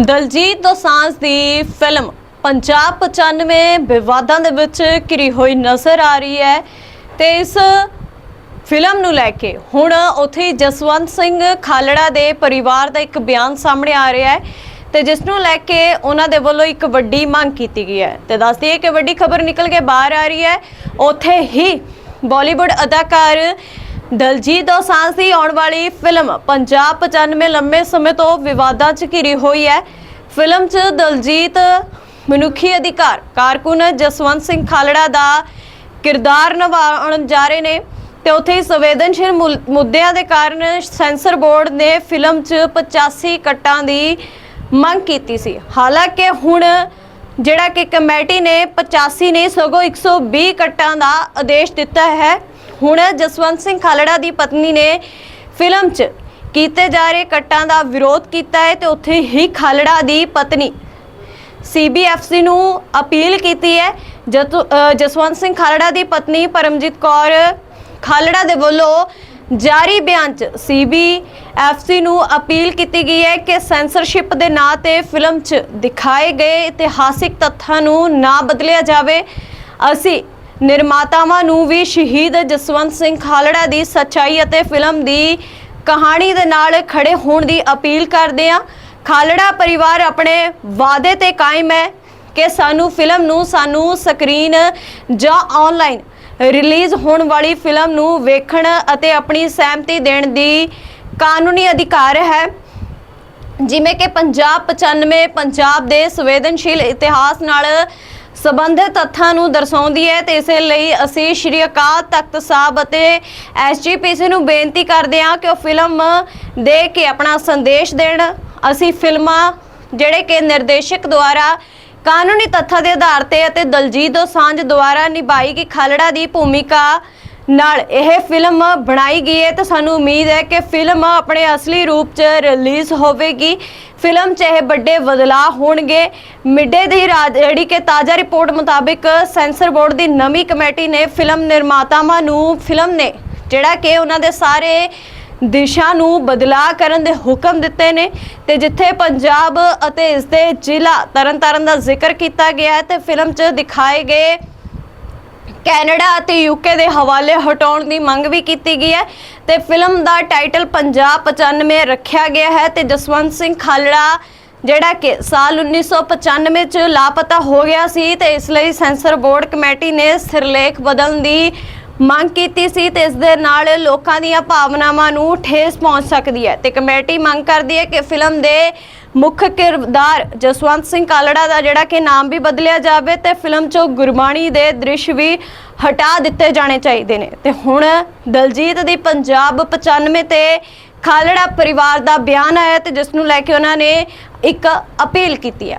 ਦਲਜੀਤ ਦੋਸਾਂਝ ਦੀ ਫਿਲਮ ਪੰਜਾਬ 95 ਵਿਵਾਦਾਂ ਦੇ ਵਿੱਚ ਘਿਰੀ ਹੋਈ ਨਜ਼ਰ ਆ ਰਹੀ ਹੈ ਤੇ ਇਸ ਫਿਲਮ ਨੂੰ ਲੈ ਕੇ ਹੁਣ ਉੱਥੇ ਹੀ ਜਸਵੰਤ ਸਿੰਘ ਖਾਲੜਾ ਦੇ ਪਰਿਵਾਰ ਦਾ ਇੱਕ ਬਿਆਨ ਸਾਹਮਣੇ ਆ ਰਿਹਾ ਹੈ ਤੇ ਜਿਸ ਨੂੰ ਲੈ ਕੇ ਉਹਨਾਂ ਦੇ ਵੱਲੋਂ ਇੱਕ ਵੱਡੀ ਮੰਗ ਕੀਤੀ ਗਈ ਹੈ। ਤੇ ਦੱਸਦੀ ਹੈ ਕਿ ਵੱਡੀ ਖਬਰ ਨਿਕਲ ਕੇ ਬਾਹਰ ਆ ਰਹੀ ਹੈ। ਉੱਥੇ ਹੀ ਬਾਲੀਵੁੱਡ ਅਦਾਕਾਰ ਦਲਜੀਤ ਦੋਸਾਂਝ ਦੀ ਆਉਣ ਵਾਲੀ ਫਿਲਮ ਪੰਜਾਬ 95 ਲੰਮੇ ਸਮੇਂ ਤੋਂ ਵਿਵਾਦਾਂ 'ਚ ਘਿਰੀ ਹੋਈ ਹੈ। ਫਿਲਮ 'ਚ ਦਲਜੀਤ ਮਨੁੱਖੀ ਅਧਿਕਾਰ, ਕਾਰਕੁਨ ਜਸਵੰਤ ਸਿੰਘ ਖਾਲੜਾ ਦਾ ਕਿਰਦਾਰ ਨਿਭਾਉਣ ਜਾ ਰਹੇ ਨੇ ਤੇ ਉੱਥੇ ਹੀ ਸੰਵੇਦਨਸ਼ੀਲ ਮੁਲ- ਮੁੱਦਿਆਂ ਦੇ ਕਾਰਨ ਸੈਂਸਰ ਬੋਰਡ ਨੇ ਫਿਲਮ 'ਚ 85 ਕੱਟਾਂ ਦੀ ਮੰਗ ਕੀਤੀ ਸੀ। ਹਾਲਾਂਕਿ ਹੁਣ ਜਿਹੜਾ ਕਿ ਕਮੇਟੀ ਨੇ 85 ਨਹੀਂ, ਸਗੋਂ 120 ਕੱਟਾਂ ਦਾ ਆਦੇਸ਼ ਦਿੱਤਾ ਹੈ। ਹੁਣ ਜਸਵੰਤ ਸਿੰਘ ਖਾਲੜਾ ਦੀ ਪਤਨੀ ਨੇ ਫਿਲਮ 'ਚ ਕੀਤੇ ਜਾ ਰਹੇ ਕੱਟਾਂ ਦਾ ਵਿਰੋਧ ਕੀਤਾ ਹੈ ਤੇ ਉੱਥੇ ਹੀ ਖਾਲੜਾ ਦੀ ਪਤਨੀ ਸੀਬੀਐਫਸੀ ਨੂੰ ਅਪੀਲ ਕੀਤੀ ਹੈ। ਜਸਵੰਤ ਸਿੰਘ ਖਾਲੜਾ ਦੀ ਪਤਨੀ ਪਰਮਜੀਤ ਕੌਰ ਖਾਲੜਾ ਦੇ ਵੱਲੋਂ ਜਾਰੀ ਬਿਆਨ 'ਚ ਸੀਬੀਐਫਸੀ ਨੂੰ ਅਪੀਲ ਕੀਤੀ ਗਈ ਹੈ ਕਿ ਸੈਂਸਰਸ਼ਿਪ ਦੇ ਨਾਂ ਤੇ ਫਿਲਮ 'ਚ ਦਿਖਾਏ ਗਏ ਇਤਿਹਾਸਿਕ ਤੱਥਾਂ ਨੂੰ ਨਾ ਬਦਲਿਆ ਜਾਵੇ। ਅਸੀਂ ਨਿਰਮਾਤਾਵਾਂ ਨੂੰ ਵੀ ਸ਼ਹੀਦ ਜਸਵੰਤ ਸਿੰਘ ਖਾਲੜਾ ਦੀ ਸੱਚਾਈ ਅਤੇ ਫਿਲਮ ਦੀ ਕਹਾਣੀ ਦੇ ਨਾਲ ਖੜੇ ਹੋਣ ਦੀ ਅਪੀਲ ਕਰਦੇ ਹਾਂ। ਖਾਲੜਾ ਪਰਿਵਾਰ ਆਪਣੇ ਵਾਅਦੇ ਤੇ ਕਾਇਮ ਹੈ ਕਿ ਸਾਨੂੰ ਫਿਲਮ ਨੂੰ, ਸਾਨੂੰ ਸਕਰੀਨ ਜਾਂ ਆਨਲਾਈਨ ਰਿਲੀਜ਼ ਹੋਣ ਵਾਲੀ ਫਿਲਮ ਨੂੰ ਵੇਖਣ ਅਤੇ ਆਪਣੀ ਸਹਿਮਤੀ ਦੇਣ ਦੀ ਕਾਨੂੰਨੀ ਅਧਿਕਾਰ ਹੈ। ਜਿਵੇਂ ਕਿ ਪੰਜਾਬ 95 ਪੰਜਾਬ ਦੇ ਸੰਵੇਦਨਸ਼ੀਲ ਇਤਿਹਾਸ ਨਾਲ ਸੰਬੰਧਿਤ ਤੱਥਾਂ ਨੂੰ ਦਰਸਾਉਂਦੀ ਹੈ ਤੇ ਇਸੇ ਲਈ ਅਸੀਂ ਸ਼੍ਰੀ ਅਕਾਲ ਤਖਤ ਸਾਹਿਬ ਅਤੇ ਐਸਜੀਪੀਸੀ ਨੂੰ ਬੇਨਤੀ ਕਰਦੇ ਹਾਂ ਕਿ ਉਹ ਫਿਲਮ ਦੇ ਕੇ ਆਪਣਾ ਸੰਦੇਸ਼ ਦੇਣ। ਅਸੀਂ ਫਿਲਮਾਂ ਜਿਹੜੇ ਕਿ ਨਿਰਦੇਸ਼ਕ ਦੁਆਰਾ ਕਾਨੂੰਨੀ ਤੱਥਾਂ ਦੇ ਆਧਾਰ ਤੇ ਅਤੇ ਦਲਜੀਤ ਦੋਸਾਂਝ ਦੁਆਰਾ ਨਿਭਾਈ ਗਈ ਖਾਲੜਾ ਦੀ ਭੂਮਿਕਾ ਨਾਲ ਇਹ ਫਿਲਮ ਬਣਾਈ ਗਈ ਹੈ ਤਾਂ ਸਾਨੂੰ ਉਮੀਦ ਹੈ ਕਿ ਫਿਲਮ ਆਪਣੇ ਅਸਲੀ ਰੂਪ 'ਚ ਰਿਲੀਜ਼ ਹੋਵੇਗੀ। ਫਿਲਮ 'ਚ ਇਹ ਵੱਡੇ ਬਦਲਾਅ ਹੋਣਗੇ। ਮਿੱਡੇ ਦੀ ਰਾਜ- ਜਿਹੜੀ ਕਿ ਤਾਜ਼ਾ ਰਿਪੋਰਟ ਮੁਤਾਬਿਕ ਸੈਂਸਰ ਬੋਰਡ ਦੀ ਨਵੀਂ ਕਮੇਟੀ ਨੇ ਫਿਲਮ ਨਿਰਮਾਤਾਵਾਂ ਨੂੰ ਫਿਲਮ ਨੇ ਜਿਹੜਾ ਕਿ ਉਹਨਾਂ ਦੇ ਸਾਰੇ ਦਿਸ਼ਾ ਨੂੰ ਬਦਲਾਅ ਕਰਨ ਦੇ ਹੁਕਮ ਦਿੱਤੇ ਨੇ ਤੇ ਜਿੱਥੇ ਪੰਜਾਬ ਅਤੇ ਇਸ ਦੇ ਜ਼ਿਲ੍ਹਾ ਤਰਨਤਾਰਨ ਦਾ ਜ਼ਿਕਰ ਕੀਤਾ ਗਿਆ ਹੈ ਤੇ ਫਿਲਮ 'ਚ ਦਿਖਾਏ ਗਏ ਕੈਨੇਡਾ ਅਤੇ ਯੂਕੇ ਦੇ ਹਵਾਲੇ ਹਟਾਉਣ ਦੀ ਮੰਗ ਵੀ ਕੀਤੀ ਗਈ ਹੈ ਤੇ ਫਿਲਮ ਦਾ ਟਾਈਟਲ ਪੰਜਾਬ 95 ਰੱਖਿਆ ਗਿਆ ਹੈ ਤੇ ਜਸਵੰਤ ਸਿੰਘ ਖਾਲੜਾ, ਜਿਹੜਾ ਕਿ ਸਾਲ 1995 ਚ ਲਾਪਤਾ ਹੋ ਗਿਆ ਸੀ ਤੇ ਇਸ ਲਈ ਸੈਂਸਰ ਬੋਰਡ ਕਮੇਟੀ ਨੇ ਸਿਰਲੇਖ ਬਦਲਣ ਦੀ ਮੰਗ ਕੀਤੀ ਸੀ ਤੇ ਇਸ ਦੇ ਨਾਲ ਲੋਕਾਂ ਦੀਆਂ ਭਾਵਨਾਵਾਂ ਨੂੰ ਠੇਸ ਪਹੁੰਚ ਸਕਦੀ ਹੈ। ਤੇ ਕਮੇਟੀ ਮੰਗ ਕਰਦੀ ਹੈ ਕਿ ਫਿਲਮ ਦੇ ਮੁੱਖ ਕਿਰਦਾਰ ਜਸਵੰਤ ਸਿੰਘ ਕਾਲੜਾ ਦਾ ਜਿਹੜਾ ਕਿ ਨਾਮ ਵੀ ਬਦਲਿਆ ਜਾਵੇ ਤੇ ਫਿਲਮ 'ਚੋਂ ਗੁਰਬਾਣੀ ਦੇ ਦ੍ਰਿਸ਼ ਵੀ ਹਟਾ ਦਿੱਤੇ ਜਾਣੇ ਚਾਹੀਦੇ ਨੇ। ਤੇ ਹੁਣ ਦਲਜੀਤ ਦੀ ਪੰਜਾਬ 95 ਤੇ ਖਾਲੜਾ ਪਰਿਵਾਰ ਦਾ ਬਿਆਨ ਆਇਆ ਤੇ ਜਿਸ ਨੂੰ ਲੈ ਕੇ ਉਹਨਾਂ ਨੇ ਇੱਕ ਅਪੀਲ ਕੀਤੀ ਹੈ।